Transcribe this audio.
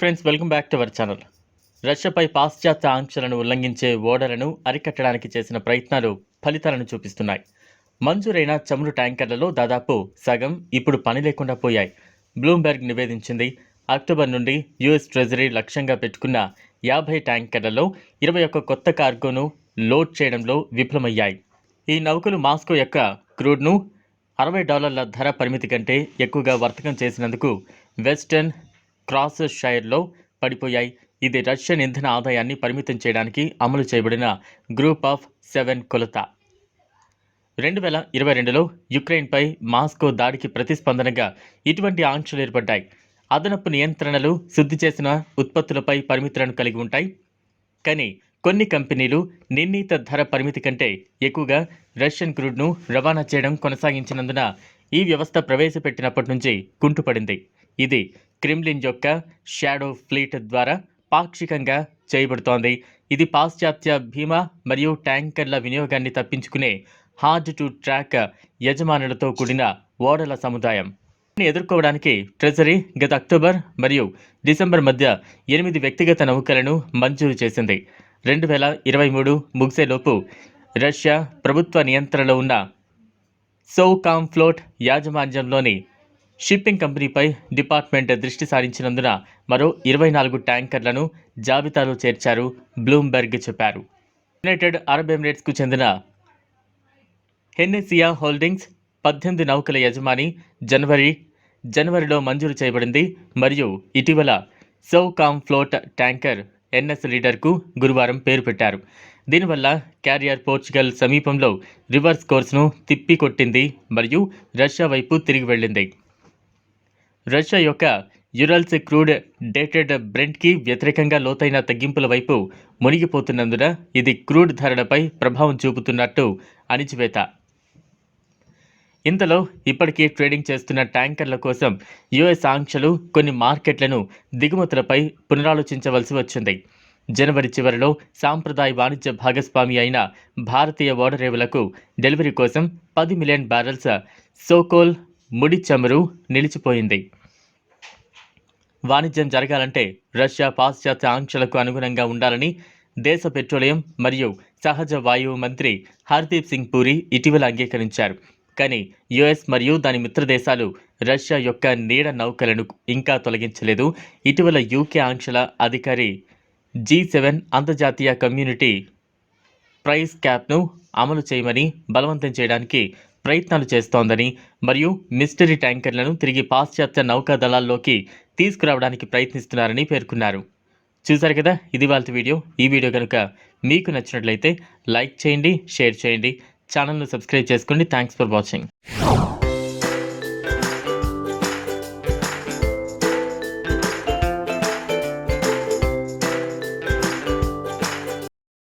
Friends welcome back to our channel. రష్యాపై పాశ్చాత్య ఆంక్షలను ఉల్లంఘించే ఓడలను అరికట్టడానికి చేసిన ప్రయత్నాలు ఫలితాలను చూపిస్తున్నాయి. మంజూరైన చమురు ట్యాంకర్లలో దాదాపు సగం ఇప్పుడు పని లేకుండా పోయాయి. బ్లూంబెర్గ్ నివేదించింది అక్టోబర్ నుండి యుఎస్ ట్రెజరీ లక్ష్యంగా పెట్టుకున్న యాభై ట్యాంకర్లలో ఇరవై ఒక్క కొత్త కార్గోను లోడ్ చేయడంలో విఫలమయ్యాయి. ఈ నౌకలు మాస్కో యొక్క క్రూడ్ను అరవై డాలర్ల ధర పరిమితి కంటే ఎక్కువగా వర్తకం చేసినందుకు వెస్టర్న్ క్రాస్ షైర్లో పడిపోయాయి. ఇది రష్యన్ ఇంధన ఆదాయాన్ని పరిమితం చేయడానికి అమలు చేయబడిన గ్రూప్ ఆఫ్ సెవెన్ కొలత. రెండు వేల ఇరవై రెండులో యుక్రెయిన్పై మాస్కో దాడికి ప్రతిస్పందనగా ఇటువంటి ఆంక్షలు ఏర్పడ్డాయి. అదనపు నియంత్రణలు శుద్ధి చేసిన ఉత్పత్తులపై పరిమితులను కలిగి ఉంటాయి. కానీ కొన్ని కంపెనీలు నిర్ణీత ధర పరిమితి కంటే ఎక్కువగా రష్యన్ క్రూడ్ను రవాణా చేయడం కొనసాగించినందున ఈ వ్యవస్థ ప్రవేశపెట్టినప్పటి నుంచి కుంటుపడింది. ఇది క్రిమ్లిన్ యొక్క షాడో ఫ్లీట్ ద్వారా పాక్షికంగా చేయబడుతోంది. ఇది పాశ్చాత్య భీమా మరియు ట్యాంకర్ల వినియోగాన్ని తప్పించుకునే హార్డ్ టు ట్రాక్ యజమానులతో కూడిన ఓడల సముదాయం. ఎదుర్కోవడానికి ట్రెజరీ గత అక్టోబర్ మరియు డిసెంబర్ మధ్య ఎనిమిది వ్యక్తిగత నౌకలను మంజూరు చేసింది. రెండు వేల ఇరవై మూడు ముగిసేలోపు రష్యా ప్రభుత్వ నియంత్రణలో ఉన్న సోకామ్ ఫ్లోట్ యాజమాన్యంలోని షిప్పింగ్ కంపెనీపై డిపార్ట్మెంట్ దృష్టి సారించినందున మరో ఇరవై నాలుగు ట్యాంకర్లను జాబితాలో చేర్చారు బ్లూంబెర్గ్ చెప్పారు. యునైటెడ్ అరబ్ ఎమిరేట్స్కు చెందిన హెన్నెసియా హోల్డింగ్స్ పద్దెనిమిది నౌకల యజమాని జనవరి జనవరిలో మంజూరు చేయబడింది మరియు ఇటీవల సౌకామ్ ఫ్లోట్ ట్యాంకర్ ఎన్ఎస్ లీడర్కు గురువారం పేరు పెట్టారు. దీనివల్ల క్యారియర్ పోర్చుగల్ సమీపంలో రివర్స్ కోర్సును తిప్పికొట్టింది మరియు రష్యా వైపు తిరిగి వెళ్ళింది. రష్యా యొక్క యురల్స్ క్రూడ్ డేటెడ్ బ్రెంట్కి వ్యతిరేకంగా లోతైన తగ్గింపుల వైపు మునిగిపోతున్నందున ఇది క్రూడ్ ధరలపై ప్రభావం చూపుతున్నట్టు అణిచివేత. ఇంతలో ఇప్పటికీ ట్రేడింగ్ చేస్తున్న ట్యాంకర్ల కోసం యుఎస్ ఆంక్షలు కొన్ని మార్కెట్లను దిగుమతులపై పునరాలోచించవలసి వచ్చింది. జనవరి చివరిలో సాంప్రదాయ వాణిజ్య భాగస్వామి అయిన భారతీయ ఓడరేవులకు డెలివరీ కోసం పది మిలియన్ బ్యారెల్స్ సోకోల్ ముడి చమురు నిలిచిపోయింది. వాణిజ్యం జరగాలంటే రష్యా పాశ్చాత్య ఆంక్షలకు అనుగుణంగా ఉండాలని దేశ పెట్రోలియం మరియు సహజ వాయువు మంత్రి హర్దీప్ సింగ్ పూరి ఇటీవల అంగీకరించారు. కానీ యుఎస్ మరియు దాని మిత్రదేశాలు రష్యా యొక్క నీడ నౌకలను ఇంకా తొలగించలేదు. ఇటీవల యూకే ఆంక్షల అధికారి జీ సెవెన్ అంతర్జాతీయ కమ్యూనిటీ ప్రైస్ క్యాప్ను అమలు చేయమని బలవంతం చేయడానికి ప్రయత్నాలు చేస్తోందని మరియు మిస్టరీ ట్యాంకర్లను తిరిగి పాశ్చాత్య నౌకా దళాల్లోకి తీసుకురావడానికి ప్రయత్నిస్తున్నారని పేర్కొన్నారు. చూశారు కదా ఇది వాళ్ళ వీడియో. ఈ వీడియో కనుక మీకు నచ్చినట్లయితే లైక్ చేయండి షేర్ చేయండి. ఛానల్ను సబ్స్క్రైబ్ చేసుకోండి. Thanks for watching